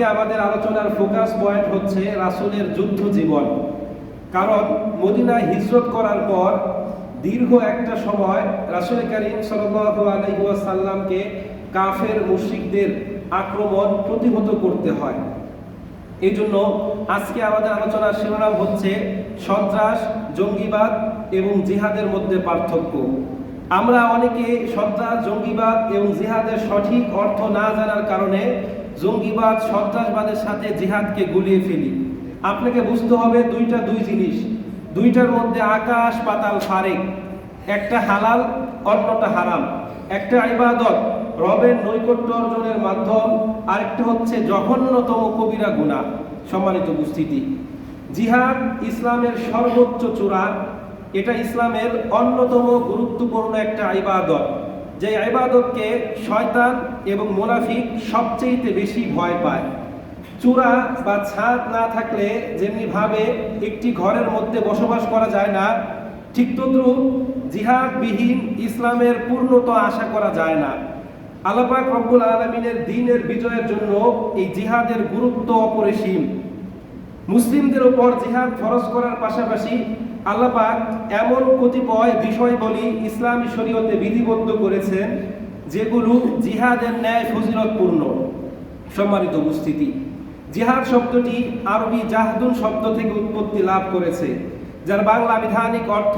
আজকে আমাদের আলোচনার ফোকাস পয়েন্ট হচ্ছে রাসূলের যুদ্ধ জীবন কারণ মদিনায় হিজরত করার পর দীর্ঘ একটা সময় রাসূল করিম ওয়াসাল্লামকে কাফের মুশরিকদের আক্রমণ প্রতিহত করতে হয়। এই জন্য আজকে আমাদের আলোচনার শিরোনাম হচ্ছে সন্ত্রাস, জঙ্গিবাদ এবং জিহাদের মধ্যে পার্থক্য। আমরা অনেকে সন্ত্রাস, জঙ্গিবাদ এবং জিহাদের সঠিক অর্থ না জানার কারণে জঙ্গিবাদ, সন্ত্রাসবাদের সাথে জিহাদকে গুলিয়ে ফেলি। আপনাকে বুঝতে হবে দুইটা দুই জিনিস। দুইটার মধ্যে আকাশ পাতাল ফারেক। একটা হালাল, অন্যটা হারাম। একটা ইবাদত, রবের নৈকট্য অর্জনের মাধ্যম। আরেকটা হচ্ছে জঘন্যতম কবিরা গুণা। সম্মানিত উপস্থিতি। জিহাদ ইসলামের সর্বোচ্চ চূড়া। এটা ইসলামের অন্যতম গুরুত্বপূর্ণ একটা ইবাদত। যে ইবাদতকে শয়তান এবং মোনাফিক সবচেয়ে বেশি ভয় পায়। চূড়া বা ছাদ না থাকলে যেমনি ভাবে একটি ঘরের মধ্যে বসবাস করা যায় না, ঠিক তদ্রুপ জিহাদবিহীন ইসলামের পূর্ণতা আশা করা যায় না। আল্লাপাক রব্বুল আলমিনের দিনের বিজয়ের জন্য এই জিহাদের গুরুত্ব অপরিসীম। মুসলিমদের উপর জিহাদ ফরজ করার পাশাপাশি আল্লাপাক এমন কতিপয় বিষয় বলি ইসলামী শরীয়তে বিধিবদ্ধ করেছেন, যেগুলো জিহাদের ন্যায় ফজিলতপূর্ণ। সম্মানিত উপস্থিতি, জিহাদ শব্দটি আরবি জাহাদুন শব্দ থেকে উৎপত্তি লাভ করেছে, যার বাংলা বিধানিক অর্থ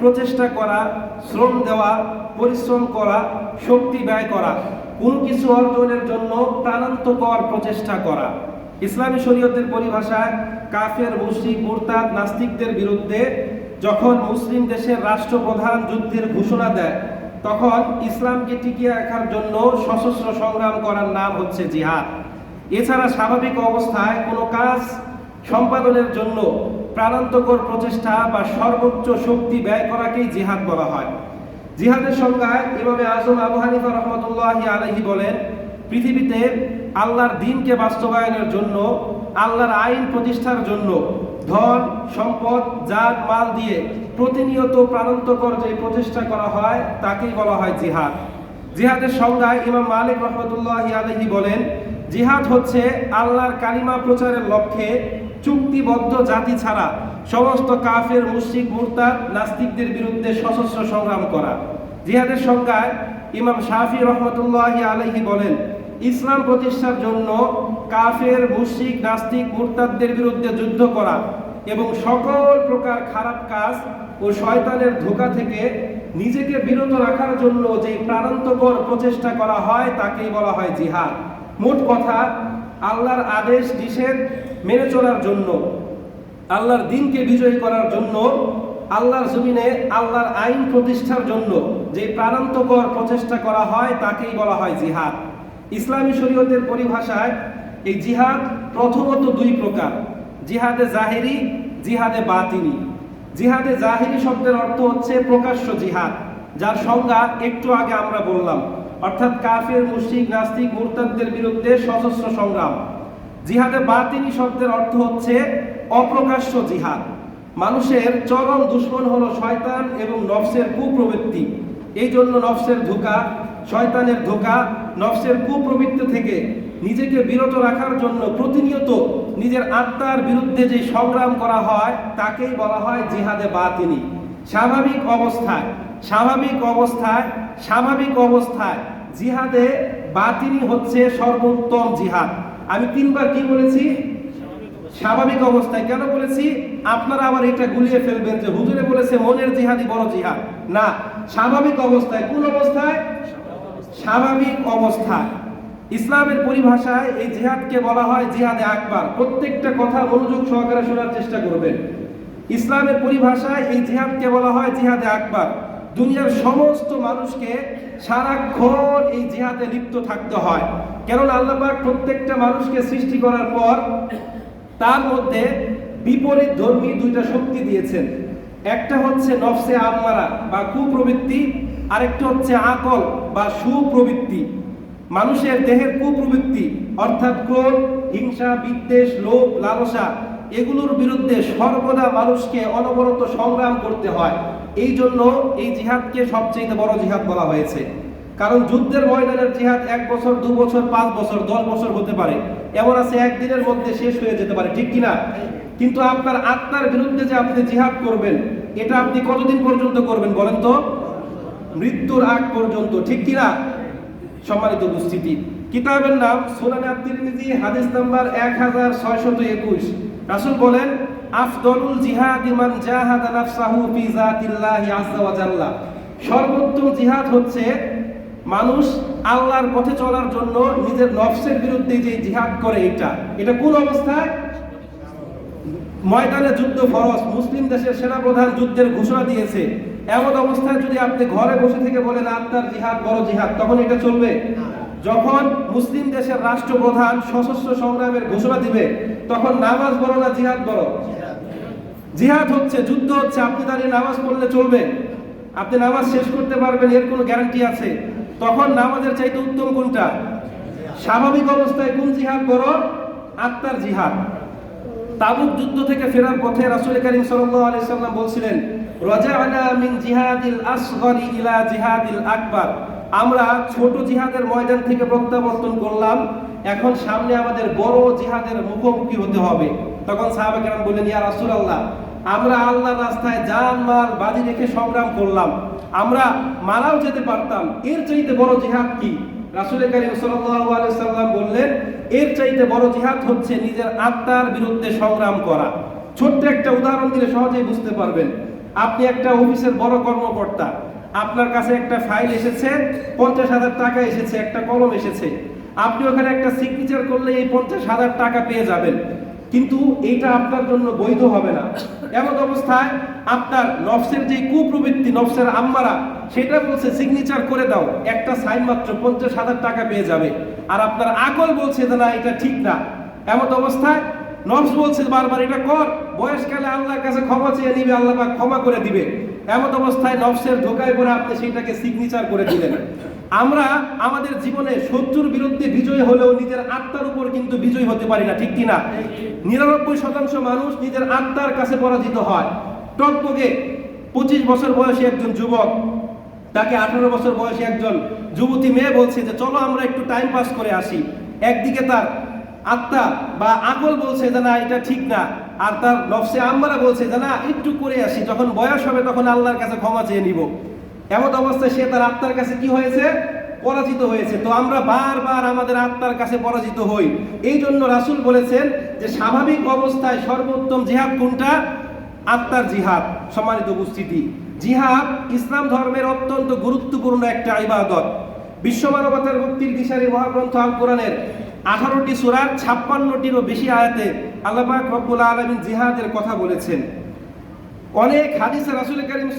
প্রচেষ্টা করা, শ্রম দেওয়া, পরিশ্রম করা, শক্তি ব্যয় করা, কোনো কিছু অর্জনের জন্য প্রাণান্তকর প্রচেষ্টা করা। ইসলামী শরীয়তের পরিভাষায় কাফের, মুশরিক, মুরতাদ, নাস্তিকদের বিরুদ্ধে যখন মুসলিম দেশের রাষ্ট্রপ্রধান যুদ্ধের ঘোষণা দেয়, তখন ইসলামকে টিকিয়ে রাখার জন্য সশস্ত্র সংগ্রাম করার নাম হচ্ছে জিহাদ। এছাড়া স্বাভাবিক অবস্থায় কোনো কাজ সম্পাদনের জন্য প্রাণান্তকর প্রচেষ্টা বা সর্বোচ্চ শক্তি ব্যয় করাকেই জিহাদ বলা হয়। জিহাদের সংজ্ঞায় ইমামে আজম আবু হানিফা রহমতুল্লাহ আলহি বলেন, পৃথিবীতে আল্লাহর দিনকে বাস্তবায়নের জন্য, আল্লাহর আইন প্রতিষ্ঠার জন্য ধন, সম্পদ, জাত, মাল দিয়ে প্রতিনিয়ত প্রাণান্তকর যে প্রচেষ্টা করা হয়, তাকেই বলা হয় জিহাদ। জিহাদের সংজ্ঞায় ইমাম মালিক রহমতুল্লাহ আলহি বলেন, জিহাদ হচ্ছে আল্লাহর কালিমা প্রচারের লক্ষ্যে চুক্তিবদ্ধ জাতি ছাড়া সমস্ত কাফের, মুশরিক, মুরতাদ, নাস্তিকদের বিরুদ্ধে সশস্ত্র সংগ্রাম করা। জিহাদের সংজ্ঞায় ইমাম শাফি রহমতুল্লাহ আলহি বলেন ইসলাম প্রতিষ্ঠার জন্য কাফের, মুশরিক, নাস্তিক, মুরতাদদের বিরুদ্ধে যুদ্ধ করা এবং সকল প্রকার খারাপ কাজ ও শয়তানের ধোকা থেকে নিজেকে বিরত রাখার জন্য যে প্রাণান্তকর প্রচেষ্টা করা হয় তাকেই বলা হয় জিহাদ। মোট কথা, আল্লাহর আদেশ নিষেধ মেনে চলার জন্য, আল্লাহর দিনকে বিজয়ী করার জন্য, আল্লাহর জমিনে আল্লাহর আইন প্রতিষ্ঠার জন্য যে প্রাণান্তকর প্রচেষ্টা করা হয় তাকেই বলা হয় জিহাদ। ইসলামী শরীয়তের পরিভাষায় এই জিহাদ প্রথমত দুই প্রকার, জিহাদে জাহেরি, জিহাদে বাতিনি। জিহাদে জাহেরি শব্দের অর্থ হচ্ছে প্রকাশ্য জিহাদ, যার সংজ্ঞা একটু আগে আমরা বললাম, অর্থাৎ কাফের, মুশরিক, নাস্তিক, মুরতাদদের বিরুদ্ধে সশস্ত্র সংগ্রাম। জিহাদে বাতিনি শব্দের অর্থ হচ্ছে অপ্রকাশ্য জিহাদ। মানুষের চরম দুশ্মন হলো শয়তান এবং নফসের কুপ্রবৃত্তি। এই জন্য নফসের ধোকা শয়তানের ধোকা, নফসের কুপ্রবৃত্তি থেকে নিজেকে বিরত রাখার জন্য প্রতিনিয়ত নিজের আত্মার বিরুদ্ধে যে সংগ্রাম করা হয়, তাকেই বলা হয় জিহাদে বাতিনি। স্বাভাবিক অবস্থায় স্বাভাবিক অবস্থায় স্বাভাবিক অবস্থায় জিহাদে বাতিনি হচ্ছে সর্বোত্তম জিহাদ। আমি তিনবার কি বলেছি? স্বাভাবিক অবস্থায়। কেন বলেছি? আপনারা আবার এটা গুলিয়ে ফেলবেন যে হুজুরে বলেছে, মনের জিহাদি বড় জিহাদ। না, স্বাভাবিক অবস্থায়। কোন অবস্থায়? স্বাভাবিক অবস্থায়। ইসলামের পরিভাষায় এই জিহাদকে বলা হয় জিহাদে আকবার। প্রত্যেকটা কথা মনোযোগ সহকারে শোনার চেষ্টা করবেন। ইসলামের পরিভাষায় এই জিহাদকে বলা হয় জিহাদে আকবার। দুনিয়ার সমস্ত মানুষকে সারাক্ষণ এই জিহাদে লিপ্ত থাকতে হয়। কেননা আল্লাপাক প্রত্যেকটা মানুষকে সৃষ্টি করার পর তার মধ্যে বিপরীত ধর্মী দুইটা শক্তি দিয়েছেন। একটা হচ্ছে নফসে আম্মারা বা কুপ্রবৃত্তি আরেকটা হচ্ছে আকল বা সুপ্রবৃত্তি। মানুষের দেহের কুপ্রবৃত্তি, অর্থাৎ ক্রোধ, হিংসা, বিদ্বেষ, লোভ, লালসা, এগুলোর বিরুদ্ধে সর্বদা মানুষকে অনবরত সংগ্রাম করতে হয়। এই জন্য এই জিহাদকে সবচেয়ে বড় জিহাদ বলা হয়েছে। কারণ যুদ্ধের ময়দানের জিহাদ এক বছর, দু বছর, পাঁচ বছর, দশ বছর হতে পারে। এমন আছে, একদিনের মধ্যে শেষ হয়ে যেতে পারে, ঠিক কিনা? কিন্তু আপনার আত্মার বিরুদ্ধে যে আপনি জিহাদ করবেন, এটা আপনি কতদিন পর্যন্ত করবেন বলেন তো? মৃত্যুর আগ পর্যন্ত, ঠিক কিনা? সম্মানিত উপস্থিতি। কিতাবের নাম সুনানে আত-তিরমিজি হাদিস নাম্বার এক হাজার ছয়শত একুশ। রাসূল বলেন, আফদলুল জিহাদ মান জাহাদা নাফসাহু ফি জাতিল্লাহি আযজা ওয়া জাল্লা। সর্বোত্তম জিহাদ হচ্ছে মানুষ আল্লাহর পথে চলার জন্য নিজের নফসের বিরুদ্ধে যে জিহাদ করে এটা। এটা কোন অবস্থায়? ময়দানে যুদ্ধ ফরজ। মুসলিম দেশের সেনাপ্রধান যুদ্ধের ঘোষণা দিয়েছে। এমন অবস্থায় যদি আপনি ঘরে বসে থেকে বলেন আত্মার জিহাদ বড় জিহাদ, তখন এটা চলবে। যখন মুসলিম দেশের রাষ্ট্রপ্রধান সশস্ত্র সংগ্রামের ঘোষণা দিবে, তখন নামাজ বড় না জিহাদ বড়? জিহাদ হচ্ছে, যুদ্ধ হচ্ছে, আপনি দাঁড়িয়ে নামাজ পড়লে চলবে। আপনি নামাজ শেষ করতে পারবেন, এর কোনো গ্যারান্টি আছে। তখন নামাজের চাইতে উত্তম কোনটা? স্বাভাবিক অবস্থায় কোন জিহাদ বড়? আত্মার জিহাদ। তাবুক যুদ্ধ থেকে ফেরার পথে রাসূল করিম সাল্লাম বলছিলেন রাজা'না মিন জিহাদিল আসগরি ইলা জিহাদিল আকবার। আমরা ছোট জিহাদের ময়দান থেকে প্রত্যাবর্তন করলাম। এখন সামনে আমাদের বড় জিহাদের মুখোমুখি হতে হবে। তখন সাহাবা কেরাম বললেন, ইয়া রাসূলুল্লাহ, আমরা আল্লাহর রাস্তায় জান, মাল, বাজি রেখে সংগ্রাম করলাম। আমরা মারাও যেতে পারতাম। এর চাইতে বড় জিহাদ কি? রাসূল করিম সাল্লাম বললেন, এর চাইতে বড় জিহাদ হচ্ছে নিজের আত্মার বিরুদ্ধে সংগ্রাম করা। ছোট্ট একটা উদাহরণ দিলে সহজেই বুঝতে পারবেন। আপনি একটা অফিসের বড় কর্মকর্তা। আপনার কাছে একটা ফাইল এসেছে, পঞ্চাশ হাজার টাকা এসেছে, একটা কলম এসেছে। আপনি ওখানে একটা সিগনেচার করলে এই পঞ্চাশ হাজার টাকা পেয়ে যাবেন। কিন্তু এইটা আপনার জন্য বৈধ হবে না। এমন অবস্থায় আপনার নফসের যে কুপ্রবৃত্তি, নফসের আম্মারা, সেটা বলছে সিগনেচার করে দাও, একটা সাইন মাত্র পঞ্চাশ হাজার টাকা পেয়ে যাবে। আর আপনার আকল বলছে না, এটা ঠিক না। এমন অবস্থায় নফস বলছে বারবার, এটা কর বয়সকালে আল্লাহর কাছে ক্ষমা চেয়ে নিবে, আল্লাহ পাক ক্ষমা করে দিবে। এমন অবস্থায় নফসের ধোকায় পড়ে আপনি সেটাকে সিগনেচার করে দিলেন। আমরা আমাদের জীবনে শত্রুর বিরুদ্ধে বিজয় হলেও নিজের আত্মার উপর কিন্তু বিজয় হতে পারি না, ঠিক কিনা নিরানব্বই শতাংশ মানুষ নিজের আত্মার কাছে পরাজিত হয়। টকবগে পঁচিশ বছর বয়সী একজন যুবক, তাকে আঠারো বছর বয়সী একজন যুবতী মেয়ে বলছে যে, চলো আমরা একটু টাইম পাস করে আসি। একদিকে তার আত্মা বা আকল বলছে যে না, এটা ঠিক না। আর তার নফসে আম্মারা বলছে যে না, একটু করে আসি, যখন বয়স হবে তখন আল্লাহর কাছে ক্ষমা চেয়ে নিব। এমন অবস্থায় সে তার আত্মার কাছে কি হয়েছে? পরাজিত হয়েছে। তো আমরা বারবার আমাদের আত্মার কাছে পরাজিত হই। এই জন্য রাসূল বলেছেন যে, স্বাভাবিক অবস্থায় সর্বোত্তম জিহাদ কোনটা? আত্মার জিহাদ, সম্মানিত উপস্থিতি। জিহাদ ইসলাম ধর্মের অত্যন্ত গুরুত্বপূর্ণ একটা ইবাদত। বিশ্ব মানবতার মুক্তির দিশারি মহাগ্রন্থ আল কোরআনের আঠারোটি সুরার ছাপ্পান্নটিরও বেশি আয়াতে আল্লাহ পাক রব্বুল আলমিন জিহাদের কথা বলেছেন। অনেক হাদিসে রাসূল করিম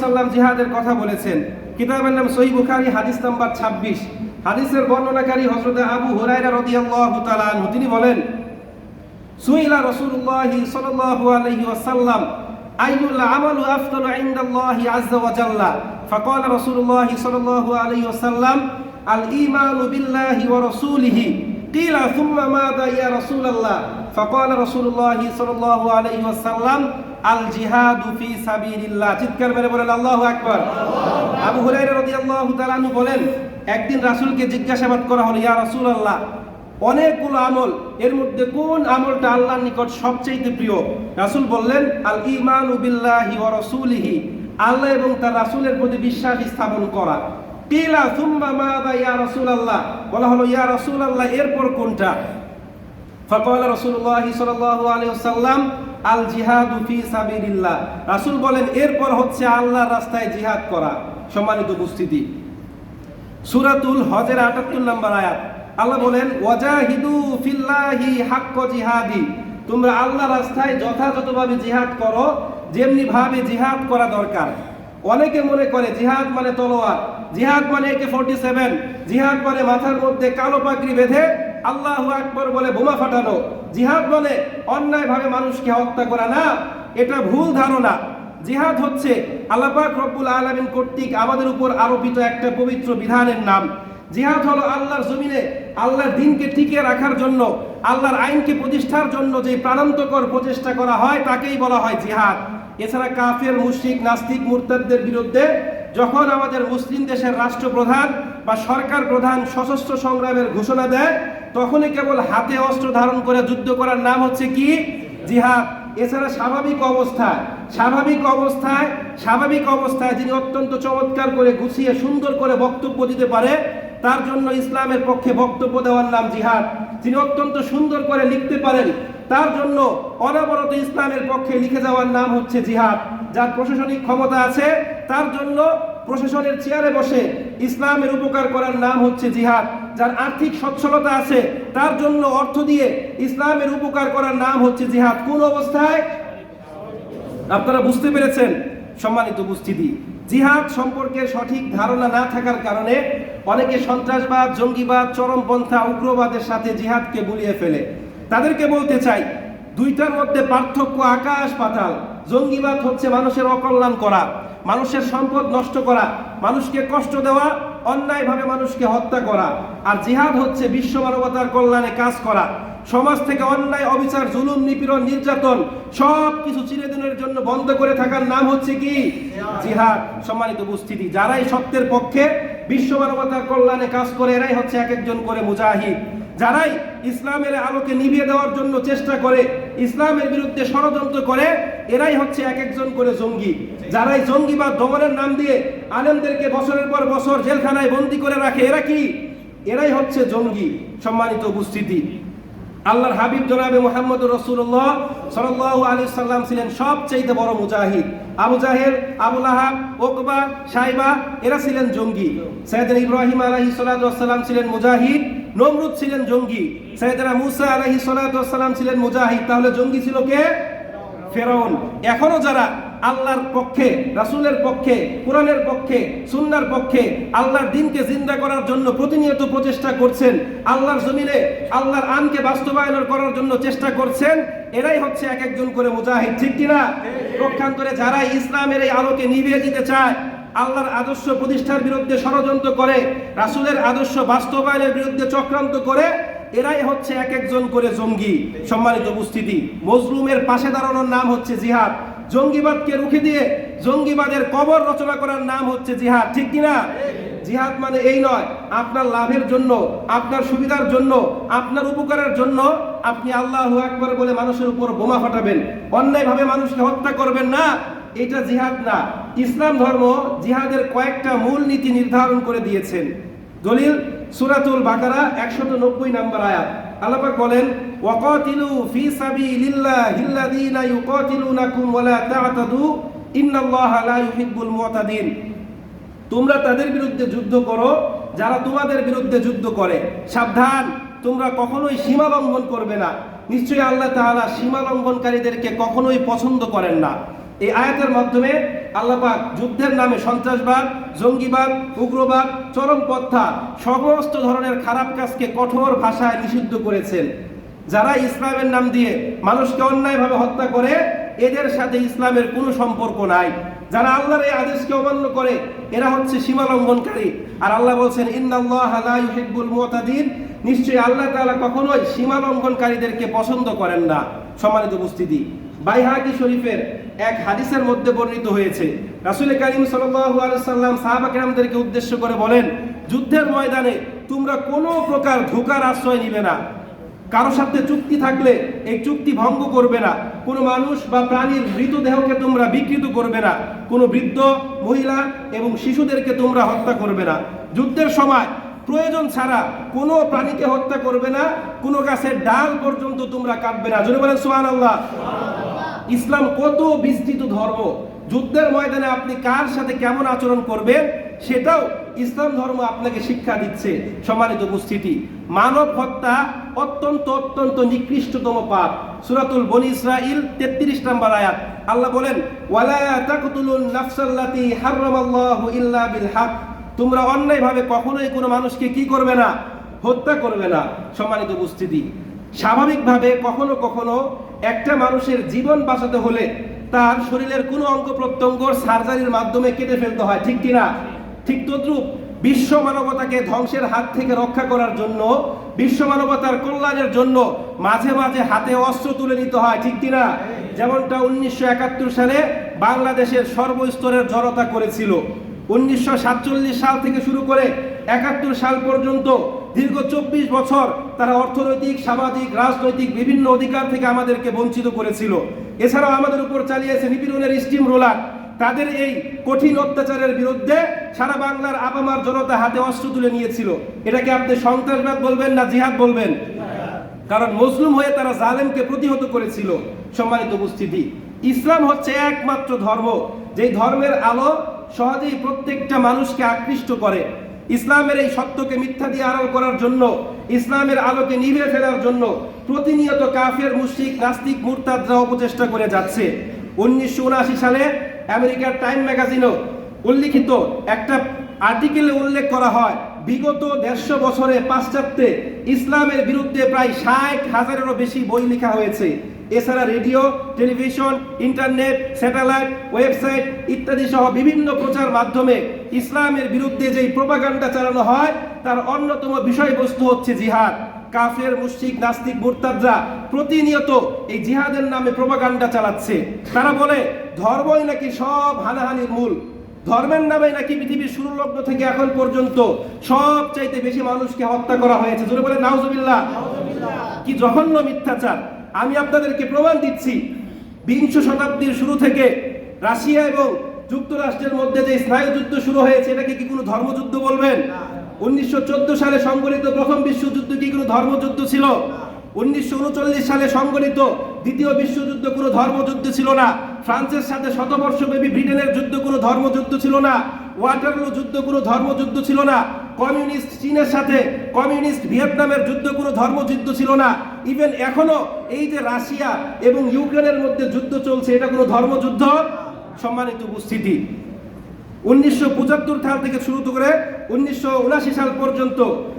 সাল্লাম জিহাদের কথা বলেছেন। কিতাবের নাম সহিহ বুখারী, হাদিস নাম্বার 26 হাদিসের বর্ণনাকারী হযরত আবু হুরায়রা রাদিয়াল্লাহু তাআলা তিনি বলেন, সুইলা রাসূলুল্লাহ সাল্লাল্লাহু আলাইহি ওয়াসাল্লাম আইয়ুল আমালু আফদালু ইনদাল্লাহি আযজা ওয়া জাল্লা? ফাকালা রাসূলুল্লাহ সাল্লাল্লাহু আলাইহি ওয়াসাল্লাম আল ঈমানু বিল্লাহি ওয়া রাসূলিহি قيل ثم ماذا يا رسول الله فقال رسول الله صلى الله عليه وسلم আল জিহাদু ফি সাবিলিল্লাহ চিৎকার মেরে বলেন আল্লাহু আকবার আবু হুরায়রা রাদিয়াল্লাহু তাআলা আনহু বলেন একদিন রাসূলকে জিজ্ঞাসাবাদ করা হলো ইয়া রাসূলুল্লাহ অনেকগুলো আমল এর মধ্যে কোন আমলটা আল্লাহর নিকট সবচেয়ে প্রিয় রাসূল বললেন আল ঈমানু বিল্লাহি ওয়া রাসূলিহি আল্লাহ এবং তার রাসূলের প্রতি বিশ্বাস স্থাপন করা কিলা, সুম্মা মাযা ইয়া রাসূলুল্লাহ? বলা হলো, ইয়া রাসূলুল্লাহ, এরপর কোনটা? ফাকাল রাসূলুল্লাহ সাল্লাল্লাহু আলাইহি ওয়াসাল্লাম, আল জিহাদু ফি সাবিলিল্লাহ। রাসূল বলেন, এরপর হচ্ছে আল্লাহর রাস্তায় জিহাদ করা। সম্মানিত উপস্থিতি। সূরাতুল হজের 78 নম্বর আয়াত। আল্লাহ বলেন, ওয়াজাহিদু ফিল্লাহি হাক্ক জিহাদি। তোমরা আল্লাহ রাস্তায় যথাযথভাবে জিহাদ করো যেমনি ভাবে জিহাদ করা দরকার। অনেকে মনে করে জিহাদ মানে তলোয়ার, জিহাদ মানে একে ফোর্টি সেভেন জিহাদ মানে মাথার মধ্যে কালো পাগড়ি বেঁধে আল্লাহু আকবর বলে বোমা ফাটানো। জিহাদ মানে অন্যায়ভাবে মানুষকে হত্যা করা না, এটা ভুল ধারণা। জিহাদ হচ্ছে আল্লাপাক রব্বুল আলমিন কর্তৃক আমাদের উপর আরোপিত একটা পবিত্র বিধানের নাম। জিহাদ হলো আল্লাহর জমিনে আল্লাহর দিনকে টিকিয়ে রাখার জন্য, আল্লাহর আইনকে প্রতিষ্ঠার জন্য যে প্রাণান্তকর প্রচেষ্টা করা হয়, তাকেই বলা হয় জিহাদ। এছাড়া কাফের, মুশরিক, নাস্তিক, মুরতাদদের বিরুদ্ধে যখন আমাদের মুসলিম দেশের রাষ্ট্রপ্রধান বা সরকার প্রধান সশস্ত্র সংগ্রামের ঘোষণা দেয়, তখনই কেবল হাতে অস্ত্র ধারণ করে যুদ্ধ করার নাম হচ্ছে কি? জিহাদ। এছাড়া স্বাভাবিক অবস্থায় স্বাভাবিক অবস্থায় স্বাভাবিক অবস্থায় যিনি অত্যন্ত চমৎকার করে গুছিয়ে সুন্দর করে বক্তব্য দিতে পারে, তার জন্য ইসলামের পক্ষে বক্তব্য দেওয়ার নাম জিহাদ। যিনি অত্যন্ত সুন্দর করে লিখতে পারেন তার জন্য অনবরত ইসলামের পক্ষে লিখে যাওয়ার নাম হচ্ছে জিহাদ। যার প্রশাসনিক ক্ষমতা আছে, তার জন্য প্রশাসনের চেয়ারে বসে ইসলামের উপকার করার নাম হচ্ছে জিহাদ। যার আর্থিক সচ্ছলতা আছে, তার জন্য অর্থ দিয়ে ইসলামের উপকার করার নাম হচ্ছে জিহাদ। কোন অবস্থায়? আপনারা বুঝতে পেরেছেন সম্মানিত উপস্থিতি। জিহাদ সম্পর্কে সঠিক ধারণা না থাকার কারণে অনেকে সন্ত্রাসবাদ, জঙ্গিবাদ, চরমপন্থা, উগ্রবাদের সাথে জিহাদকে গুলিয়ে ফেলে। তাদেরকে বলতে চাই, দুইটার মধ্যে পার্থক্য আকাশ পাতাল। জঙ্গিবাদ হচ্ছে মানুষের অকল্যাণ করা, মানুষের সম্পদ নষ্ট করা, মানুষকে কষ্ট দেওয়া, অন্যায়ভাবে মানুষকে হত্যা করা। আর জিহাদ হচ্ছে বিশ্ব মানবতার কল্যাণে কাজ করা। সমাজ থেকে অন্যায়, অবিচার, জুলুম, নিপীড়ন, নির্যাতন সব কিছু চিরদিনের জন্য বন্ধ করে থাকার নাম হচ্ছে কি? জিহাদ। সম্মানিত উপস্থিতি, যারাই সত্যের পক্ষে বিশ্ব মানবতার কল্যাণে কাজ করে, এরাই হচ্ছে এক একজন করে মুজাহিদ। যারাই ইসলামের আলোকে নিভিয়ে দেওয়ার জন্য চেষ্টা করে, ইসলামের বিরুদ্ধে ষড়যন্ত্র করে, এরাই হচ্ছে এক একজন করে জঙ্গি। যারাই জঙ্গি বা দমনের নাম দিয়ে আলেমদেরকে বছরের পর বছর জেলখানায় বন্দি করে রাখে, এরা কি? এরাই হচ্ছে জঙ্গি। সম্মানিত উপস্থিতি। আল্লাহর হাবিব জনাবে মোহাম্মদ রসুল্লাহ সাল্লাহ আলী সাল্লাম ছিলেন সবচেয়ে বড় মুজাহিদ। আবু জাহেল আবুল আহাব ওকবা সাইবা এরা ছিলেন জঙ্গি। সৈয়দিন ইব্রাহিম আলহি ছিলেন মুজাহিদ। নমরুদ ছিলেন জঙ্গি। সৈয়দনা মুসা আলহি সাল্লাম ছিলেন মুজাহিদ। তাহলে জঙ্গি ছিল কে? ফেরাউন। এখনও যারা আল্লাহর পক্ষে রাসূলের পক্ষে কোরআনের পক্ষে সুন্নার পক্ষে আল্লাহর দিনকে জিন্দা করার জন্য প্রতিনিয়ত প্রচেষ্টা করছেন আল্লাহর জমিনে আল্লাহর আনকে বাস্তবায়ন করার জন্য চেষ্টা করছেন এরাই হচ্ছে এক একজন করে মুজাহিদ। ঠিক কিনা? পক্ষান্তরে যারা ইসলামের এই আলোকে নিভিয়ে দিতে চায় আল্লাহর আদর্শ প্রতিষ্ঠার বিরুদ্ধে ষড়যন্ত্র করে, রাসুলের আদর্শ বাস্তবায়নের বিরুদ্ধে চক্রান্ত করে, এরাই হচ্ছে এক একজন করে জঙ্গি। সম্মানিত উপস্থিতি, মজলুমের পাশে দাঁড়ানোর নাম হচ্ছে জিহাদ। জঙ্গিবাদকে রুখে দিয়ে জঙ্গিবাদের কবর রচনা করার নাম হচ্ছে জিহাদ। ঠিক কিনা? জিহাদ মানে এই নয়, আপনার লাভের জন্য, আপনার সুবিধার জন্য, আপনার উপকারের জন্য আপনি আল্লাহ আকবর বলে মানুষের উপর বোমা ফাটাবেন। অন্যায়ভাবে মানুষকে হত্যা করবেন না। এটা জিহাদ না। ইসলাম ধর্ম জিহাদের কয়েকটা মূল নীতি নির্ধারণ করে দিয়েছেন। দলিল সুরাতুল বাকারা, একশত নব্বই নম্বর আয়াত। আল্লাপাক বলেন, ওয়াকাতিলু ফি সাবিলিল্লাহিল্লাযীনা ইউকাতিলুনাকুম ওয়ালা তা'তাদু, ইন্নাল্লাহা লা ইউহিব্বুল মুতাদিন। তোমরা তাদের বিরুদ্ধে যুদ্ধ করো, যারা তোমাদের বিরুদ্ধে যুদ্ধ করে। সাবধান, তোমরা কখনোই সীমা লঙ্ঘন করবে না। নিশ্চয়ই আল্লাহ তাআলা সীমা লঙ্ঘনকারীদেরকে কখনোই পছন্দ করেন না। এই আয়াতের মাধ্যমে আল্লাপাক যুদ্ধের নামে সন্ত্রাসবাদ, জঙ্গিবাদ, উগ্রবাদ চরমপন্থা সমস্ত ধরনের খারাপ কাজকে কঠোর ভাষায় নিষিদ্ধ করেছেন। যারা ইসলামের নাম দিয়ে মানুষকে অন্যায়ভাবে হত্যা করে, এদের সাথে ইসলামের কোনো সম্পর্ক নাই। যারা আল্লাহর এই আদেশকে অমান্য করে, এরা হচ্ছে সীমা লঙ্ঘনকারী আর আল্লাহ বলছেন, ইন্নাল্লাহ লা ইউহিব্বুল নিশ্চয়ই আল্লাহ তালা কখনোই সীমা লঙ্ঘনকারীদেরকে পছন্দ করেন না। সম্মানিত উপস্থিতি, বাইহাকি শরীফের এক হাদিসের মধ্যে বর্ণিত হয়েছে। রাসূল করিম সাল্লাম সাহাবা কেরামদেরকে উদ্দেশ্য করে বলেন, যুদ্ধের ময়দানে তোমরা কোনো প্রকার ধোকার আশ্রয় নিবে না। কারও সাথে চুক্তি থাকলে এই চুক্তি ভঙ্গ করবে না। কোনো মানুষ বা প্রাণীর মৃতদেহকে তোমরা বিকৃত করবে না। কোনো বৃদ্ধ, মহিলা এবং শিশুদেরকে তোমরা হত্যা করবে না। যুদ্ধের সময় প্রয়োজন ছাড়া কোনো প্রাণীকে হত্যা করবে না। কোনো গাছের ডাল পর্যন্ত তোমরা কাটবে না। যদি বলেন সোহান আল্লাহ ইসলাম কত বিস্তৃত ধর্ম? যুদ্ধের ময়দানে আপনি কার সাথে কেমন আচরণ করবেন? সেটাও ইসলাম ধর্ম আপনাকে শিক্ষা দিচ্ছে সম্মানিত উপস্থিতি। মানব হত্যা অত্যন্ত অত্যন্ত নিকৃষ্টতম পাপ। সুরাতুল বনি ইসরাইল তেত্রিশ নম্বর আয়াত। আল্লাহ বলেন, ওয়ালা তাকতুলুন নাফসাল্লাতি ইল্লা তোমরা অন্যায়ভাবে কখনোই কোনো মানুষকে কি করবে না? হত্যা করবে না। সম্মানিত উপস্থিতি। স্বাভাবিকভাবে কখনো কখনো একটা মানুষের জীবন বাঁচাতে হলে তার শরীরের কোনো অঙ্গ প্রত্যঙ্গ সার্জারির মাধ্যমে কেটে ফেলতে হয়, ঠিক কিনা? ঠিক তদ্রুপ বিশ্ব মানবতাকে ধ্বংসের হাত থেকে রক্ষা করার জন্য, বিশ্ব মানবতার কল্যাণের জন্য মাঝে মাঝে হাতে অস্ত্র তুলে নিতে হয়, ঠিক কিনা? যেমনটা উনিশশো একাত্তর সালে বাংলাদেশের সর্বস্তরের জনতা করেছিল। উনিশশো সাতচল্লিশ সাল থেকে শুরু করে একাত্তর সাল পর্যন্ত দীর্ঘ চব্বিশ বছর তারা অর্থনৈতিক, সামাজিক, রাজনৈতিক বিভিন্ন অধিকার থেকে আমাদেরকে বঞ্চিত করেছিল। এছাড়াও আমাদের উপর চালিয়েছে নিপীড়নের স্টিম রোলার। তাদের এই কঠিন অত্যাচারের বিরুদ্ধে সারা বাংলার আবামার জনতা হাতে অস্ত্র তুলে নিয়েছিল। এটাকে আপনি সন্ত্রাসবাদ বলবেন না জিহাদ বলবেন? কারণ মুসলিম হয়ে তারা জালেমকে প্রতিহত করেছিল। সম্মানিত উপস্থিতি, ইসলাম হচ্ছে একমাত্র ধর্ম। যেই ধর্মের আলো সহজেই প্রত্যেকটা মানুষকে আকৃষ্ট করে। ইসলামের এই সত্যকে মিথ্যা দিয়ে আড়াল করার জন্য, ইসলামের আলোকে নিভে ফেলার জন্য প্রতিনিয়ত কাফের, মুশরিক, নাস্তিক, মুরতাদরা অপচেষ্টা করে যাচ্ছে। উনিশশো সালে আমেরিকার টাইম ম্যাগাজিনও উল্লিখিত একটা আর্টিকেলে উল্লেখ করা হয়, বিগত দেড়শো বছরে পাশ্চাত্যে ইসলামের বিরুদ্ধে প্রায় ষাট হাজারেরও বেশি বই লেখা হয়েছে। এছাড়া radio television internet satellite website ইত্যাদি সহ বিভিন্ন প্রচার মাধ্যমে ইসলামের বিরুদ্ধে যেই প্রোপাগান্ডা চালানো হয় তার অন্যতম বিষয়বস্তু হচ্ছে জিহাদ। কাফের মুশরিক নাস্তিক মুরতাদরা প্রতিনিয়ত এই জিহাদের নামে প্রোপাগান্ডা চালাচ্ছে। তারা বলে ধর্মই নাকি সব হানাহানির মূল। ধর্মের নামে নাকি পৃথিবীর শুরু লগ্ন থেকে এখন পর্যন্ত সব চাইতে বেশি মানুষকে হত্যা করা হয়েছে। জোরে বলে নাউজুবিল্লাহ। কি জঘন্য মিথ্যাচার। আমি আপনাদেরকে প্রমাণ দিচ্ছি বিংশ শতাব্দীর শুরু থেকে রাশিয়া এবং যুক্তরাষ্ট্রের মধ্যে যে স্নায়ুযুদ্ধ শুরু হয়েছে এটাকে কি কোনো ধর্মযুদ্ধ বলবেন? উনিশশো চোদ্দ সালে সংগঠিত প্রথম বিশ্বযুদ্ধ কি কোনো ধর্মযুদ্ধ ছিল? উনিশশো উনচল্লিশ সালে সংগঠিত দ্বিতীয় বিশ্বযুদ্ধ কোনো ধর্মযুদ্ধ ছিল না? ফ্রান্সের সাথে শতবর্ষব্যাপী ব্রিটেনের যুদ্ধ কোনো ধর্মযুদ্ধ ছিল না? ওয়াটারলু যুদ্ধ কোনো ধর্মযুদ্ধ ছিল না? কমিউনিস্ট চীনের সাথে কমিউনিস্ট ভিয়েতনামের যুদ্ধ কোনো ধর্মযুদ্ধ ছিল না। ইভেন এখনও এই যে রাশিয়া এবং ইউক্রেনের মধ্যে যুদ্ধ চলছে, এটা কোনো ধর্মযুদ্ধ? সম্মানিত উপস্থিতি, উনিশশো পঁচাত্তর সাল থেকে শুরু করে উনিশশো সাল পর্যন্ত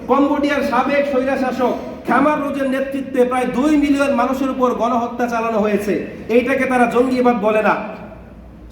কম্বোডিয়ার সাবেক স্বৈরাশাসক খামার রোজের নেতৃত্বে প্রায় দুই মিলিয়ন মানুষের উপর গণহত্যা চালানো হয়েছে। এইটাকে তারা জঙ্গিবাদ বলে না।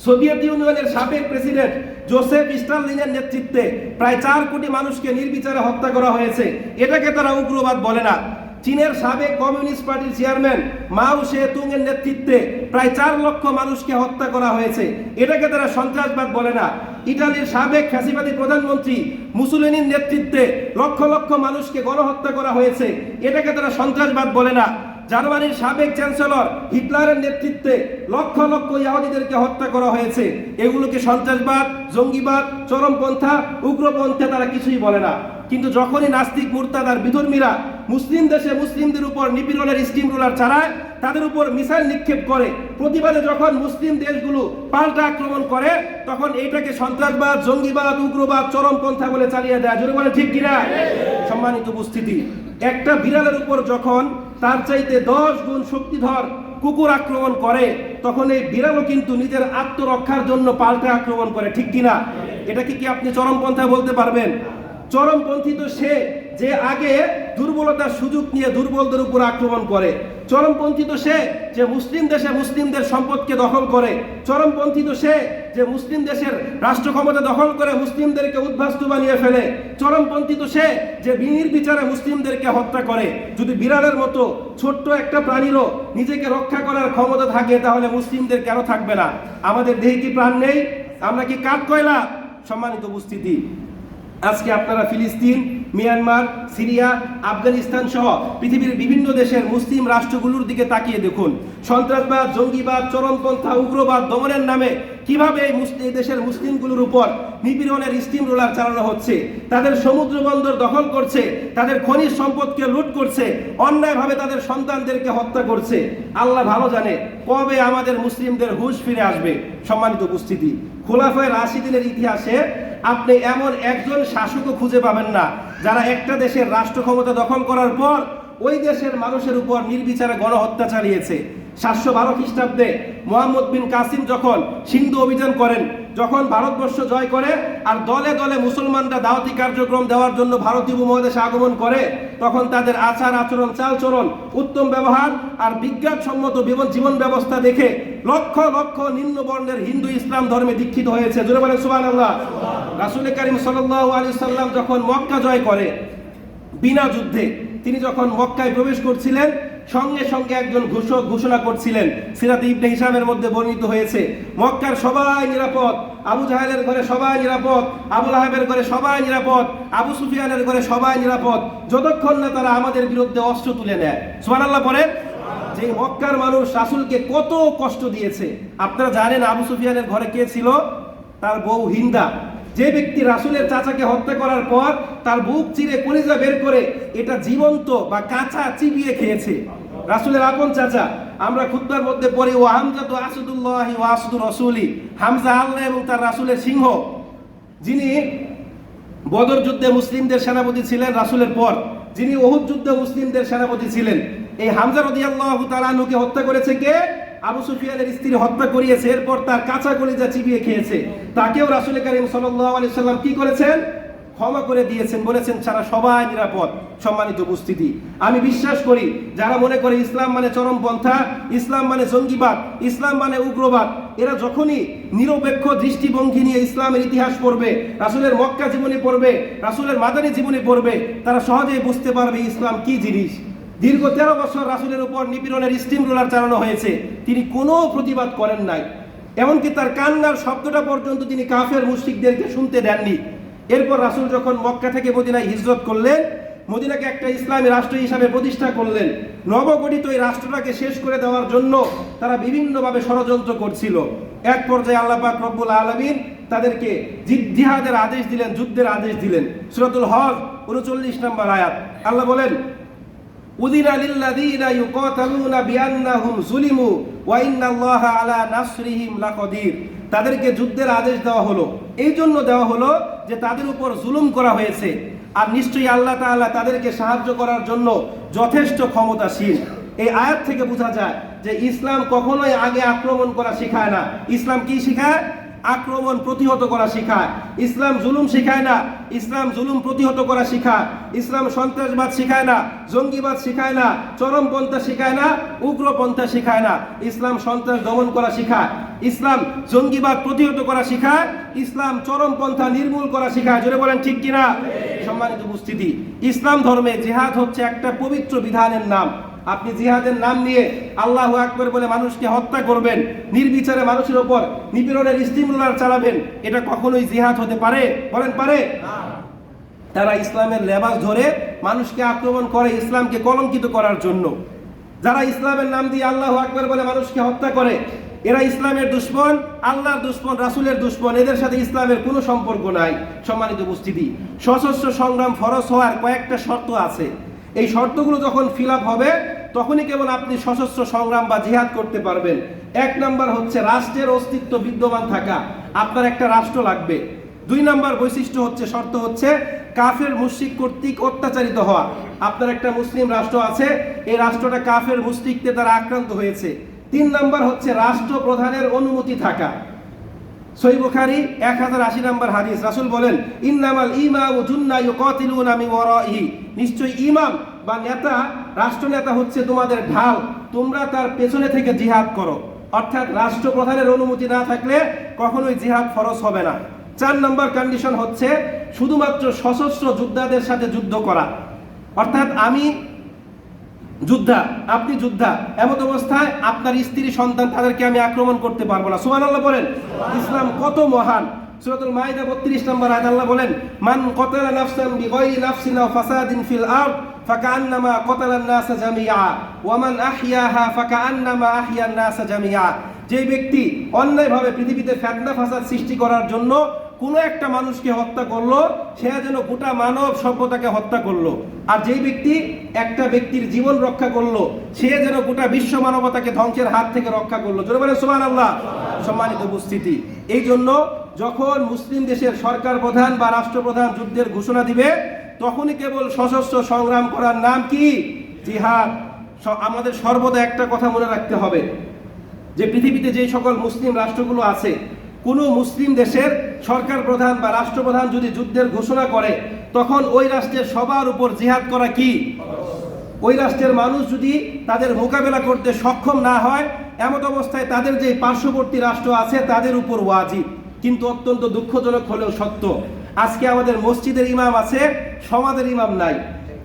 সোভিয়েত ইউনিয়নের সাবেক প্রেসিডেন্ট জোসেফ স্টালিনের নেতৃত্বে প্রায় চার কোটি মানুষকে নির্বিচারে হত্যা করা হয়েছে। এটাকে তারা উগ্রবাদ বলে না। চীনের সাবেক কমিউনিস্ট পার্টির চেয়ারম্যান মাও সে তুংয়ের নেতৃত্বে প্রায় চার লক্ষ মানুষকে হত্যা করা হয়েছে। এটাকে তারা সন্ত্রাসবাদ বলে না। ইটালির সাবেক ফ্যাসিবাদী প্রধানমন্ত্রী মুসুলিনির নেতৃত্বে লক্ষ লক্ষ মানুষকে গণহত্যা করা হয়েছে। এটাকে তারা সন্ত্রাসবাদ বলে না। জার্মানির সাবেক চ্যান্সেলর হিটলারের নেতৃত্বে লক্ষ লক্ষ ইহুদিদেরকে হত্যা করা হয়েছে। এগুলোকে সন্ত্রাসবাদ জঙ্গিবাদ চরমপন্থা উগ্রপন্থা তারা কিছুই বলে না। কিন্তু যখনই নাস্তিক মুরতাদ আর বিধর্মীরা মুসলিম দেশে মুসলিমদের উপর নিপীড়নের স্টিম রোলার চালায় তাদের উপর মিসাইল নিক্ষেপ করে প্রতিবাদে যখন মুসলিম দেশগুলো পাল্টা আক্রমণ করে তখন এইটাকে সন্ত্রাসবাদ জঙ্গিবাদ উগ্রবাদ চরমপন্থা বলে চালিয়ে দেয়। যদি বলে ঠিক কিনা? সম্মানিত উপস্থিতি একটা বিড়ালের উপর যখন তার চাইতে দশ গুণ শক্তিধর কুকুর আক্রমণ করে, তখন এই বিড়ালও কিন্তু নিজের আত্মরক্ষার জন্য পাল্টে আক্রমণ করে, ঠিক কিনা? এটাকে কি আপনি চরমপন্থা বলতে পারবেন? চরমপন্থী তো সে যে আগে দুর্বলতার সুযোগ নিয়ে দুর্বলদের উপর আক্রমণ করে। চরমপন্থী তো সে যে মুসলিম দেশে মুসলিমদের সম্পদকে দখল করে, চরমপন্থী তো সে যে মুসলিম দেশের রাষ্ট্র ক্ষমতা দখল করে মুসলিমদেরকে উদ্বাস্তু বানিয়ে ফেলে, চরমপন্থী তো সে যে বিচারে মুসলিমদেরকে হত্যা করে। যদি বিড়ালের মতো ছোট্ট একটা প্রাণীরও নিজেকে রক্ষা করার ক্ষমতা থাকে, তাহলে মুসলিমদের কেন থাকবে না? আমাদের দেহে কি প্রাণ নেই? আমরা কি কাঠ কয়লা সম্মানিত উপস্থিতি। আজকে আপনারা ফিলিস্তিন, মিয়ানমার, সিরিয়া, আফগানিস্তান সহ পৃথিবীর বিভিন্ন দেশের মুসলিম রাষ্ট্রগুলোর দিকে তাকিয়ে দেখুন। সন্ত্রাসবাদ, জঙ্গিবাদ, চরমপন্থা, উগ্রবাদ, দমনের নামে কীভাবে এই এই দেশের মুসলিমগুলোর উপর নিপীড়নের স্টিম রোলার চালানো হচ্ছে? তাদের সমুদ্র বন্দর দখল করছে, তাদের খনিজ সম্পদকে লুট করছে, অন্যায়ভাবে তাদের সন্তানদেরকে হত্যা করছে। আল্লাহ ভালো জানে কবে আমাদের মুসলিমদের হুশ ফিরে আসবে। সম্মানিত উপস্থিতি, খোলাফায় রাশিদিনের ইতিহাসে আপনি এমন একজন শাসকও খুঁজে পাবেন না, যারা একটা দেশের রাষ্ট্র ক্ষমতা দখল করার পর ওই দেশের মানুষের উপর নির্বিচারে গণহত্যা চালিয়েছে। সাতশো বারো খ্রিস্টাব্দে মোহাম্মদ বিন কাসিম যখন সিন্ধু অভিযান করেন, যখন ভারতবর্ষ জয় করে আর দলে দলে মুসলমানরা দাওয়াতি কার্যক্রম দেওয়ার জন্য ভারতীয় উপমহাদেশে আগমন করে, তখন তাদের আচার আচরণ, চালচরণ, উত্তম ব্যবহার আর বিজ্ঞানসম্মত জীবন ব্যবস্থা দেখে লক্ষ লক্ষ নিম্ন বর্ণের হিন্দু ইসলাম ধর্মে দীক্ষিত হয়েছে। জোরে বলেন সুবান আল্লাহ রাসুল করিম সাল্লাহ সাল্লাম যখন মক্কা জয় করে, বিনা যুদ্ধে, তিনি যখন মক্কায় প্রবেশ করছিলেন সঙ্গে সঙ্গে একজন ঘোষক ঘোষণা করছিলেন, সিরাত ইবনে হিসামের মধ্যে বর্ণিত হয়েছে, মক্কার সবাই নিরাপদ, আবু জাহেলের ঘরে সবাই নিরাপদ, আবু লাহাবের ঘরে সবাই নিরাপদ, আবু সুফিয়ানের ঘরে সবাই নিরাপদ, যতক্ষণ না তারা আমাদের বিরুদ্ধে অস্ত্র তুলে নেয়। সুবহানাল্লাহ, পড়েন? যে মক্কার মানুষ রাসূলকে কত কষ্ট দিয়েছে। আপনারা জানেন আবু সুফিয়ানের ঘরে কে ছিল? তার বউ হিন্দা। যে ব্যক্তি রাসুলের চাচাকে হত্যা করার পর তার বুক চিরে কলিজা বের করে এটা জীবন্ত বা কাঁচা চিবিয়ে খেয়েছে। রাসূলের আপন চাচা, আমরা খুতবার মধ্যে পড়ি, ও হামজা তো আসাদুল্লাহ ও আসাদুর রসুলি। হামজা আল্লাহ এবং তার রাসূলের সিংহ। যিনি বদর যুদ্ধে মুসলিমদের সেনাপতি ছিলেন রাসুলের পর, যিনি ওহুদ যুদ্ধে মুসলিমদের সেনাপতি ছিলেন। এই হামজা রাদিয়াল্লাহু তাআলা আনহুকে হত্যা করেছে কে? আবু সুফিয়ানের স্ত্রী হত্যা করিয়েছে, এরপর তার কাঁচা কলিজা চিবিয়ে খেয়েছে। তাকেও রাসুল করিম সাল্লাম কি করেছেন? ক্ষমা করে দিয়েছেন, বলেছেন সারা সবাই নিরাপদ। সম্মানিত উপস্থিতি। আমি বিশ্বাস করি, যারা মনে করে ইসলাম মানে চরম পন্থা, ইসলাম মানে জঙ্গিবাদ, ইসলাম মানে উগ্রবাদ, এরা যখনই নিরপেক্ষ দৃষ্টিভঙ্গি নিয়ে ইসলামের ইতিহাস পড়বে, রাসুলের মক্কা জীবনী পড়বে, রাসুলের মাদানী জীবনী পড়বে, তারা সহজেই বুঝতে পারবে ইসলাম কি জিনিস। দীর্ঘ তেরো বছর রাসুলের উপর নিপীড়নের স্টিম রোলার চালানো হয়েছে। তিনি কোনো প্রতিবাদ করেন নাই। এমনকি তার কান্নার শব্দটা পর্যন্ত তিনি কাফের মুশরিকদেরকে শুনতে দেননি। এরপর রাসুল যখন মক্কা থেকে মদিনায় হিজরত করলেন, মদিনাকে একটা ইসলামী রাষ্ট্র হিসাবে প্রতিষ্ঠা করলেন। নবগঠিত এই রাষ্ট্রটাকে শেষ করে দেওয়ার জন্য তারা বিভিন্নভাবে ষড়যন্ত্র করছিল। এক পর্যায়ে আল্লাহ পাক রব্বুল আলামিন তাদেরকে জিদ- জিহাদের আদেশ দিলেন, যুদ্ধের আদেশ দিলেন। সূরাতুল হজ, উনচল্লিশ নম্বর আয়াত। আল্লাহ বলেন উদিনা লিল্লাযীনা ইউকাতালুনা বিআন্নাহুম যুলিমু ওয়া ইন্নাল্লাহা আলা নাসরিহিম লাকাদির। তাদেরকে যুদ্ধের আদেশ দেওয়া হলো। এই জন্য দেওয়া হলো যে তাদের উপর জুলুম করা হয়েছে। আর নিশ্চয়ই আল্লাহ তাআলা তাদেরকে সাহায্য করার জন্য যথেষ্ট ক্ষমতাশীল। এই আয়াত থেকে বোঝা যায় যে ইসলাম কখনোই আগে আক্রমণ করা শেখায় না। ইসলাম কি শেখায়? আক্রমণ প্রতিহত করা শেখায়। ইসলাম জুলুম শেখায় না। ইসলাম জুলুম প্রতিহত করা শেখায়। ইসলাম সন্ত্রাসবাদ শেখায় না। জঙ্গিবাদ শেখায় না। চরমপন্থা শেখায় না। উগ্রপন্থা শেখায় না। ইসলাম সন্ত্রাস দমন করা শেখায়। ইসলাম জঙ্গিবাদ প্রতিহত করা শেখায়। ইসলাম চরমপন্থা নির্মূল করা শেখায়। জোরে বলেন ঠিক কিনা? সম্মানিত উপস্থিতি। ইসলাম ধর্মে জেহাদ হচ্ছে একটা পবিত্র বিধানের নাম। আপনি জিহাদের নাম নিয়ে আল্লাহ আকবর বলে মানুষকে হত্যা করবেন নির্বিচারে মানুষের ওপর নিপীড়নের স্টিমুলার চালাবেন এটা কখনোই জিহাদ হতে পারে? বলেন পারে? তারা ইসলামের লেবাস ধরে মানুষকে আক্রমণ করে ইসলামকে কলঙ্কিত করার জন্য। যারা ইসলামের নাম দিয়ে আল্লাহ আকবর বলে মানুষকে হত্যা করে এরা ইসলামের দুশ্মন আল্লাহর দুশ্মন রাসুলের দুশ্মন এদের সাথে ইসলামের কোনো সম্পর্ক নাই। সম্মানিত উপস্থিতি সশস্ত্র সংগ্রাম ফরজ হওয়ার কয়েকটা শর্ত আছে। এই শর্তগুলো যখন ফিল হবে, তখনই কেবল আপনি সশস্ত্র সংগ্রাম বা জিহাদ করতে পারবেন। এক নাম্বার হচ্ছে রাষ্ট্রের অস্তিত্ব বিদ্যমান থাকা। আপনার একটা রাষ্ট্র লাগবে। দুই নাম্বার বৈশিষ্ট্য হচ্ছে, শর্ত হচ্ছে কাফের মুশরিক কর্তৃক অত্যাচারিত হওয়া। আপনার একটা মুসলিম রাষ্ট্র আছে, এই রাষ্ট্রটা কাফের মুশরিকদের দ্বারা আক্রান্ত হয়েছে। তিন নাম্বার হচ্ছে রাষ্ট্র প্রধানের অনুমতি থাকা। সই বুখারি, এক হাজার আশি নম্বর হাদিস। রাসুল বলেন, ইন্নামাল ইমাম জুন্না ইউকাতিলুন আমি ওয়ারাইহি। নিশ্চয়ই ইমাম বা নেতা, রাষ্ট্রনেতা হচ্ছে তোমাদের ঢাল। তোমরা তার পেছনে থেকে জিহাদ করো। অর্থাৎ রাষ্ট্রপ্রধানের অনুমতি না থাকলে কখনোই জিহাদ ফরজ হবে না। চার নম্বর কন্ডিশন হচ্ছে, শুধুমাত্র সশস্ত্র যোদ্ধাদের সাথে যুদ্ধ করা। অর্থাৎ আমি যোদ্ধা, আপনি যোদ্ধা। এমন অবস্থায় আপনার স্ত্রী, সন্তান, তাদেরকে আমি আক্রমণ করতে পারব না। সুমান আল্লাহ বলেন, ইসলাম কত মহান। সুরাতুল মাইদা 32 নম্বর আয়াত আল্লাহ বলেন, মান কতালা নাফসান বিগাইরি নাফসিন আও ফাসাদিন ফিল আরদ ফাকান্নামা কতালা নাস জামিআ, ওয়া মান আহইয়াহা ফাকান্নামা আহইয়া নাস জামিআ। যে ব্যক্তি অন্যায়ভাবে পৃথিবীতে ফেতনা ফাসাদ সৃষ্টি করার জন্য কোনো একটা মানুষকে হত্যা করল, সে যেন গোটা মানব সভ্যতাকে হত্যা করল। আর যেই ব্যক্তি একটা ব্যক্তির জীবন রক্ষা করল, সে যেন গোটা বিশ্ব মানবতাকে ধ্বংসের হাত থেকে রক্ষা করল। জোরে সুবহান আল্লাহ সম্মানিত উপস্থিতি। এই জন্য যখন মুসলিম দেশের সরকার প্রধান বা রাষ্ট্রপ্রধান যুদ্ধের ঘোষণা দিবে, তখনই কেবল সশস্ত্র সংগ্রাম করার নাম কি? জিহাদ। আমাদের সর্বদা একটা কথা মনে রাখতে হবে। যে পৃথিবীতে যে সকল মুসলিম রাষ্ট্রগুলো আছে কোনো মুসলিম দেশের সরকার প্রধান বা রাষ্ট্রপ্রধান যদি যুদ্ধের ঘোষণা করে, তখন ওই রাষ্ট্রের সবার উপর জিহাদ করা কি? ওই রাষ্ট্রের মানুষ যদি তাদের মোকাবেলা করতে সক্ষম না হয়, এমত অবস্থায় তাদের যে পার্শ্ববর্তী রাষ্ট্র আছে, তাদের উপর ওয়াজিব। কিন্তু অত্যন্ত দুঃখজনক হলেও সত্য, আজকে আমাদের মসজিদের ইমাম আছে, সমাজের ইমাম নাই।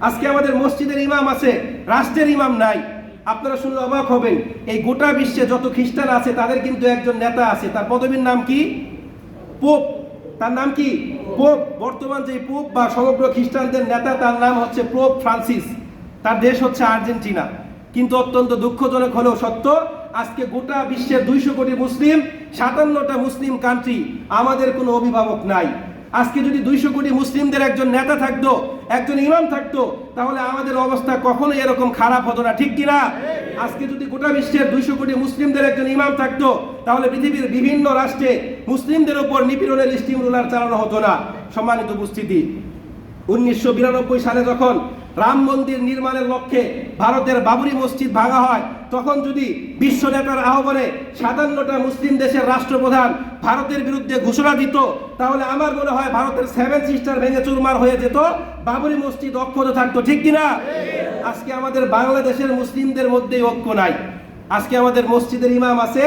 আজকে আমাদের মসজিদের ইমাম আছে, রাষ্ট্রের ইমাম নাই। আপনারা শুনলে অবাক হবেন। এই গোটা বিশ্বে যত খ্রিস্টান আছে, তাদের কিন্তু একজন নেতা আছে। তার পদবীর নাম কি? পোপ। তার নাম কি? পোপ। বর্তমান যে পোপ বা সমগ্র খ্রিস্টানদের নেতা, তার নাম হচ্ছে পোপ ফ্রান্সিস। তার দেশ হচ্ছে আর্জেন্টিনা। কিন্তু অত্যন্ত দুঃখজনক হলেও সত্য, আজকে গোটা বিশ্বের দুইশো কোটি মুসলিম, সাতান্নটা মুসলিম কান্ট্রি আমাদের কোনো অভিভাবক নাই। আজকে যদি দুইশো কোটি মুসলিমদের একজন নেতা থাকতো, একজন ইমাম থাকতো, তাহলে আমাদের অবস্থা কখনো এরকম খারাপ হতো না, ঠিক কিনা? আজকে যদি গোটা বিশ্বের দুইশো কোটি মুসলিমদের একজন ইমাম থাকতো, তাহলে পৃথিবীর বিভিন্ন রাষ্ট্রে মুসলিমদের উপর নিপীড়নের স্টিম রোলার চালানো হতো না। সম্মানিত উপস্থিতি, উনিশশো বিরানব্বই সালে যখন রাম মন্দির নির্মাণের লক্ষ্যে ভারতের বাবরি মসজিদ ভাঙা হয়, তখন যদি বিশ্ব নেতার আহ্বানে সাতান্নটা মুসলিম দেশের রাষ্ট্রপ্রধান ভারতের বিরুদ্ধে ঘোষণা দিত, তাহলে আমার মনে হয় ভারতের সেভেন সিস্টার ভেঙে চুরমার হয়ে যেত, বাবরি মসজিদ অক্ষত থাকতো, ঠিক কিনা? আজকে আমাদের বাংলাদেশের মুসলিমদের মধ্যেই ঐক্য নাই। আজকে আমাদের মসজিদের ইমাম আছে,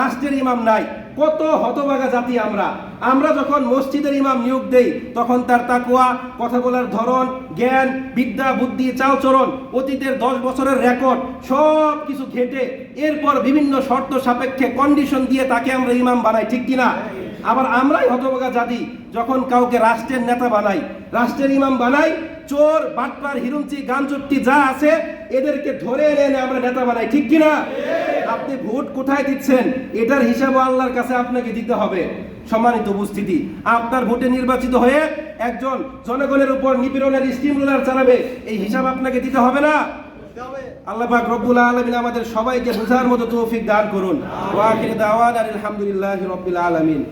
রাষ্ট্রের ইমাম নাই। কত হতভাগা জাতি আমরা। আমরা যখন মসজিদের ইমাম নিয়োগ দেই, তখন তার তাকুয়া কথা বলার ধরন, জ্ঞান, বিদ্যা, বুদ্ধি, চালচরণ, অতীতের দশ বছরের রেকর্ড সব কিছু ঘেটে এরপর বিভিন্ন শর্ত সাপেক্ষে কন্ডিশন দিয়ে তাকে আমরা ইমাম বানাই, ঠিক কিনা? আবার আমরাই হতভাগা জাতি, যখন কাউকে রাষ্ট্রের নেতা বানাই, রাষ্ট্রের ইমাম বানাই, চোর, বাটপার, হিরুঞ্চি, গানচুট্টি যা আছে, এদেরকে ধরে এনে এনে আমরা নেতা বানাই, ঠিক কিনা? আপনি ভোট কোথায় দিচ্ছেন? এটার হিসাব আল্লাহর কাছে আপনাকে দিতে হবে। সম্মানিত উপস্থিতি, আপনার ভোটে নির্বাচিত হয়ে একজন জনগণের উপর নিপীড়নের স্টিম রুলার চালাবে, এই হিসাব আপনাকে দিতে হবে না? আল্লাহ পাক রব্বুল আমাদের সবাইকে বোঝার মতো তৌফিক দান করুন। ওয়া আখির আলমিন আলহামদুলিল্লাহি আলামিন।